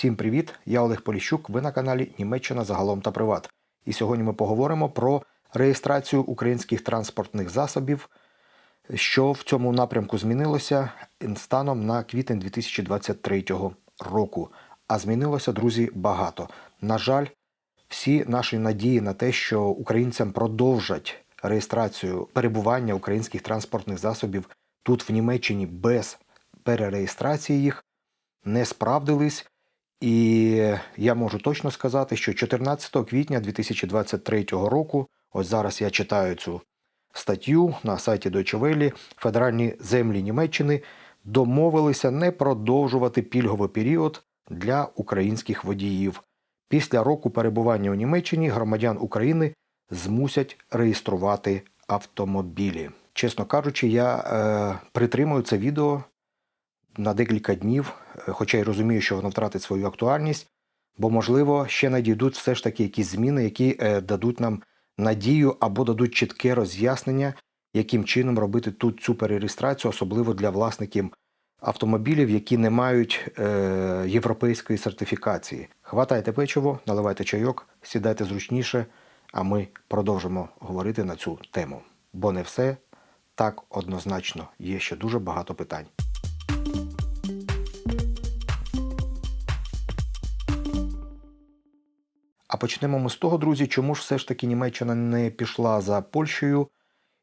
Всім привіт! Я Олег Поліщук. Ви на каналі Німеччина загалом та приват. І сьогодні ми поговоримо про реєстрацію українських транспортних засобів, що в цьому напрямку змінилося станом на квітень 2023 року. А змінилося, друзі, багато. На жаль, всі наші надії на те, що українцям продовжать реєстрацію перебування українських транспортних засобів тут в Німеччині без перереєстрації їх не справдились. І я можу точно сказати, що 14 квітня 2023 року, ось зараз я читаю цю статтю на сайті Deutsche федеральні землі Німеччини домовилися не продовжувати пільговий період для українських водіїв. Після року перебування у Німеччині громадян України змусять реєструвати автомобілі. Чесно кажучи, я е, притримую це відео на декілька днів, е, хоча й розумію, що воно втратить свою актуальність, бо, можливо, ще надійдуть все ж таки якісь зміни, які е, дадуть нам надію або дадуть чітке роз'яснення, яким чином робити тут цю перереєстрацію, особливо для власників автомобілів, які не мають е, європейської сертифікації. Хватайте печиво, наливайте чайок, сідайте зручніше, а ми продовжимо говорити на цю тему. Бо не все так однозначно. Є ще дуже багато питань. Почнемо ми з того, друзі, чому ж все ж таки Німеччина не пішла за Польщею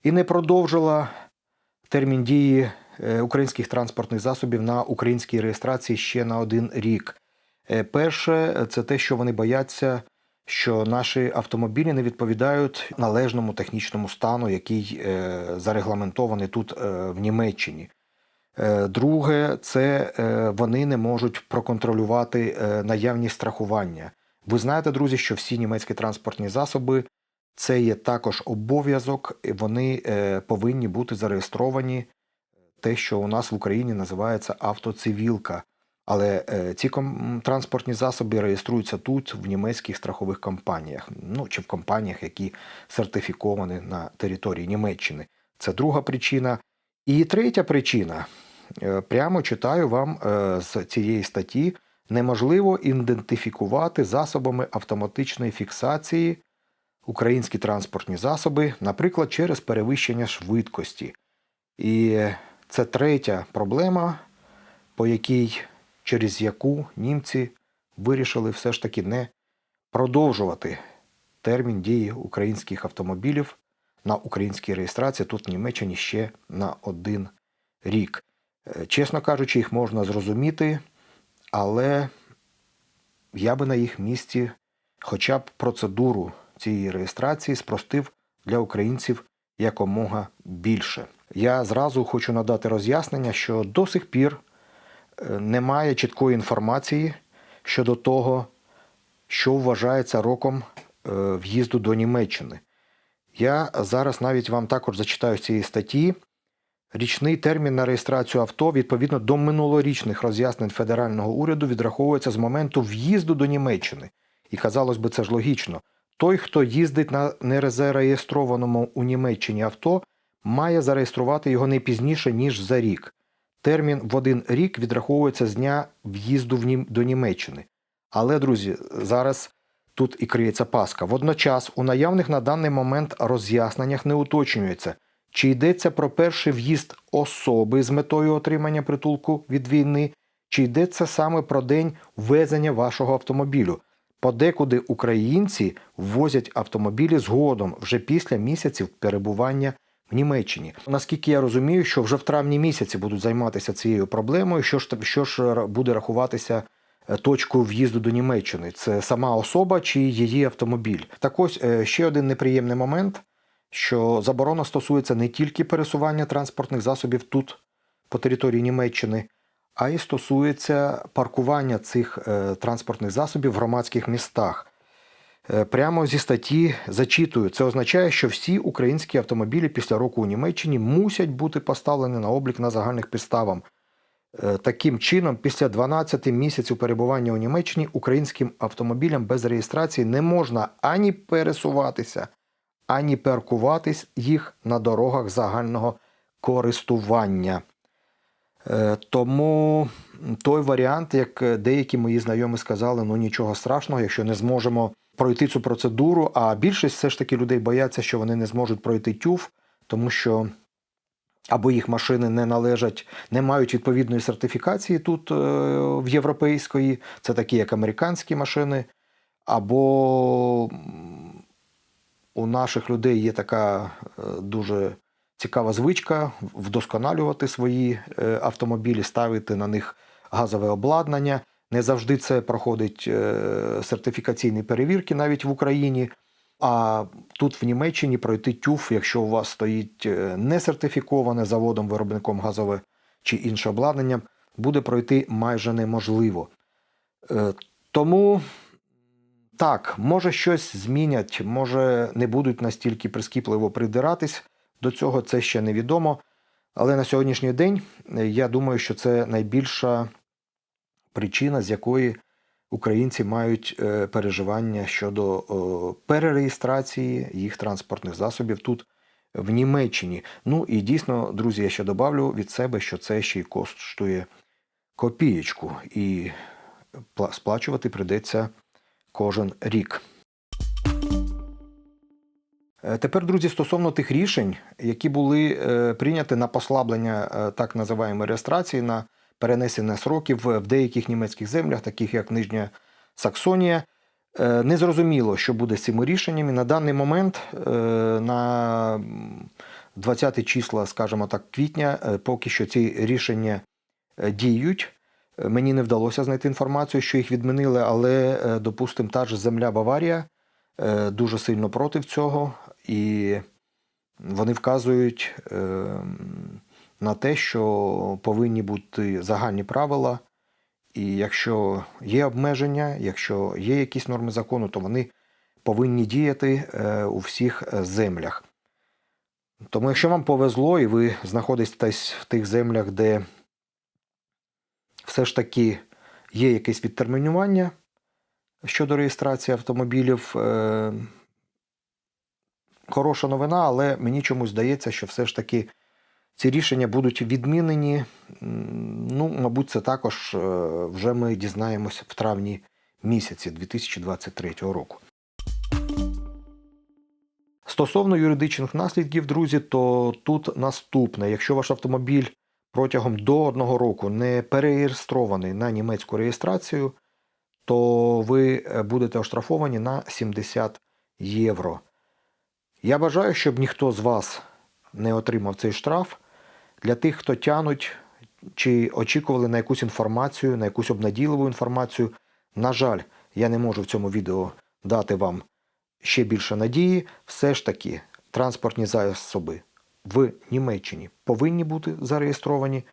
і не продовжила термін дії е, українських транспортних засобів на українській реєстрації ще на один рік. Е, Перше, це те, що вони бояться, що наші автомобілі не відповідають належному технічному стану, який е, зарегламентований тут в Німеччині. Друге, це вони не можуть проконтролювати наявність страхування. Ви знаєте, друзі, що всі німецькі транспортні засоби це є також обов'язок, вони е, повинні бути зареєстровані. Те, що у нас в Україні називається автоцивілка. Але е, ці транспортні засоби реєструються тут, в німецьких страхових компаніях, ну чи в компаніях, які сертифіковані на території Німеччини. Це друга причина. І третя причина. Е, Прямо читаю вам з цієї статті неможливо ідентифікувати засобами автоматичної фіксації українські транспортні засоби, наприклад, через перевищення швидкості. І це третя проблема, по якій, через яку німці вирішили все ж таки не продовжувати термін дії українських автомобілів на українській реєстрації тут в Німеччині ще на один рік. Е, Чесно кажучи, їх можна зрозуміти але я би на їх місці хоча б процедуру цієї реєстрації спростив для українців якомога більше. Я зразу хочу надати роз'яснення, що до сих пір е, немає чіткої інформації щодо того, що вважається роком е, в'їзду до Німеччини. Я зараз навіть вам також зачитаю з цієї статті. Річний термін на реєстрацію авто відповідно до минулорічних роз'яснень федерального уряду відраховується з моменту в'їзду до Німеччини. І казалось би, це ж логічно. Той, хто їздить на нерезареєстрованому у Німеччині авто, має зареєструвати його не пізніше, ніж за рік. Термін в один рік відраховується з дня в'їзду в Нім... до Німеччини. Але, друзі, зараз тут і криється паска. Водночас, у наявних на даний момент роз'ясненнях не уточнюється – чи йдеться про перший в'їзд особи з метою отримання притулку від війни, чи йдеться саме про день ввезення вашого автомобілю. Подекуди українці ввозять автомобілі згодом вже після місяців перебування в Німеччині. Наскільки я розумію, що вже в травні місяці будуть займатися цією проблемою, що ж що ж буде рахуватися е, точкою в'їзду до Німеччини? Це сама особа чи її автомобіль? Так ось е, ще один неприємний момент що заборона стосується не тільки пересування транспортних засобів тут, по території Німеччини, а й стосується паркування цих е, транспортних засобів в громадських містах. Е, прямо зі статті зачитую, це означає, що всі українські автомобілі після року у Німеччині мусять бути поставлені на облік на загальних підставах. Е, таким чином, після 12 місяців перебування у Німеччині українським автомобілям без реєстрації не можна ані пересуватися, ані паркуватись їх на дорогах загального користування. Е, Тому той варіант, як деякі мої знайомі сказали, ну нічого страшного, якщо не зможемо пройти цю процедуру. А більшість все ж таки людей бояться, що вони не зможуть пройти тюф, тому що або їх машини не належать, не мають відповідної сертифікації тут е, в європейської, це такі як американські машини, або у наших людей є така е, дуже цікава звичка вдосконалювати свої е, автомобілі, ставити на них газове обладнання. Не завжди це проходить е, сертифікаційні перевірки навіть в Україні. А тут в Німеччині пройти тюф, якщо у вас стоїть е, не сертифіковане заводом, виробником газове чи інше обладнання, буде пройти майже неможливо. Тому так, може щось змінять, може не будуть настільки прискіпливо придиратись до цього, це ще невідомо. Але на сьогоднішній день е, я думаю, що це найбільша причина, з якої українці мають е, переживання щодо перереєстрації їх транспортних засобів тут в Німеччині. Ну і дійсно, друзі, я ще добавлю від себе, що це ще й коштує копієчку, і сплачувати прийдеться кожен рік. Е, Тепер, друзі, стосовно тих рішень, які були е, прийняті на послаблення е, так називаємої реєстрації, на перенесення сроків в деяких німецьких землях, таких як Нижня Саксонія. Е, Незрозуміло, що буде з цими рішеннями. На даний момент, на 20 числа, скажімо так, квітня, поки що ці рішення діють. Мені не вдалося знайти інформацію, що їх відмінили, але, е, допустимо, та ж земля Баварія е, дуже сильно проти цього, і вони вказують е, на те, що повинні бути загальні правила, і якщо є обмеження, якщо є якісь норми закону, то вони повинні діяти у всіх землях. Тому, якщо вам повезло і ви знаходитесь в тих землях, де все ж таки є якесь відтермінування щодо реєстрації автомобілів, е, хороша новина, але мені чомусь здається, що все ж таки ці рішення будуть відмінені. Ну, мабуть, це також е, вже ми дізнаємося в травні місяці 2023 року. Стосовно юридичних наслідків, друзі, то тут наступне: якщо ваш автомобіль протягом до одного року не перереєстрований на німецьку реєстрацію, то ви е, будете оштрафовані на 70 євро. Я бажаю, щоб ніхто з вас не отримав цей штраф. Для тих, хто тянуть чи очікували на якусь інформацію, на якусь обнадійливу інформацію. На жаль, я не можу в цьому відео дати вам ще більше надії. Все ж таки, транспортні засоби в Німеччині повинні бути зареєстровані.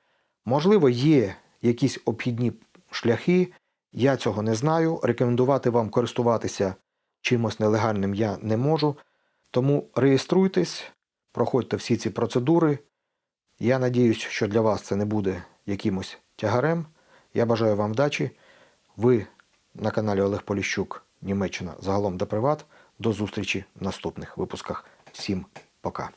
Можливо, є якісь обхідні шляхи. Я цього не знаю. Рекомендувати вам користуватися чимось нелегальним я не можу. Тому реєструйтесь, проходьте всі ці процедури. Я надіюсь, що для вас це не буде якимось тягарем. Я бажаю вам вдачі. Ви на каналі Олег Поліщук, Німеччина загалом до приват. До зустрічі в наступних випусках. Всім пока.